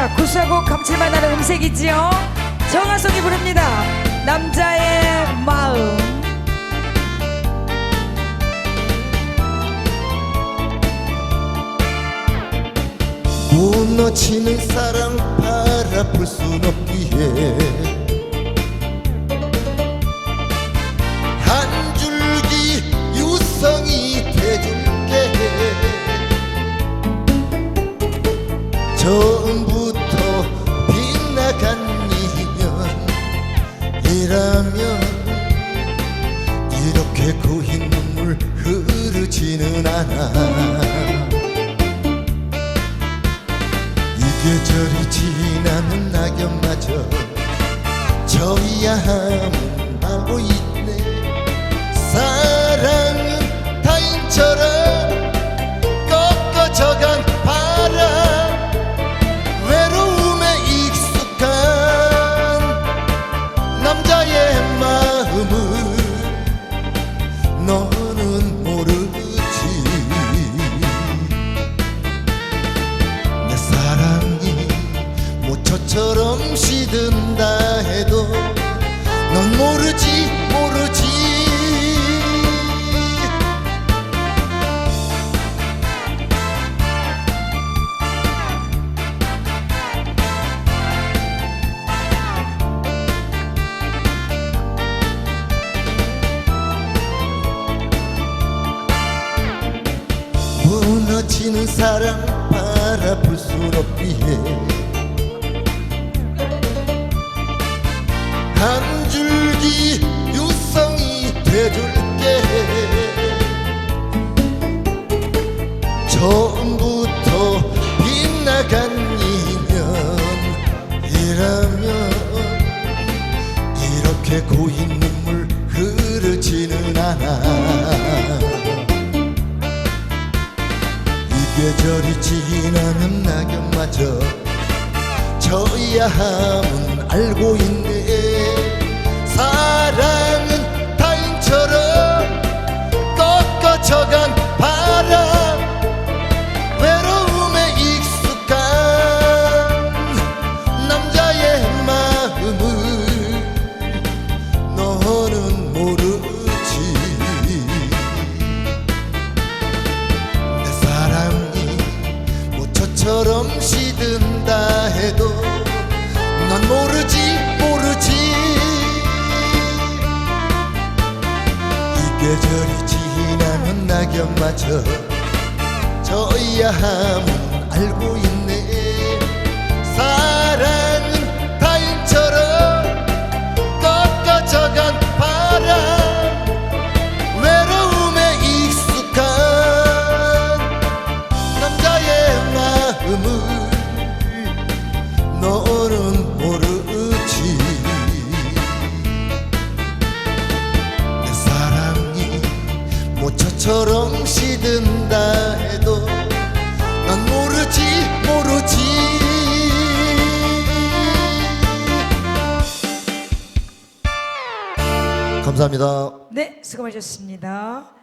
자, 구수하고 감칠맛 나는 음색이지요. 정하성이 부릅니다. 남자의 마음. 무너지는 사랑 바라볼 순 없기에 한 줄기 유성이 돼줄게 처음 이라면 이렇게 고인 눈물 흐르지는 않아. 이 계절이 지나면 낙엽마저 저야 함은 알고 있 무너지는 사랑 바라볼 순 없기에. 한 줄기 유성이 돼줄게. 처음부터 빗나간 인연이라면 이렇게 고인 눈물 흐르지는 않아 계절이 지나면 낙엽마저 저야 함은 알고 있네. 사랑은 타인처럼 꺾어져간 바람 외로움에 익숙한 남자의 마음을 모처처럼 시든다 해도 넌 모르지 모르지. 이 계절이 지나면 낙엽마저 저야 함은 알고 있네 모처처럼 시든다 해도 난 모르지 모르지 감사합니다. 네, 수고하셨습니다.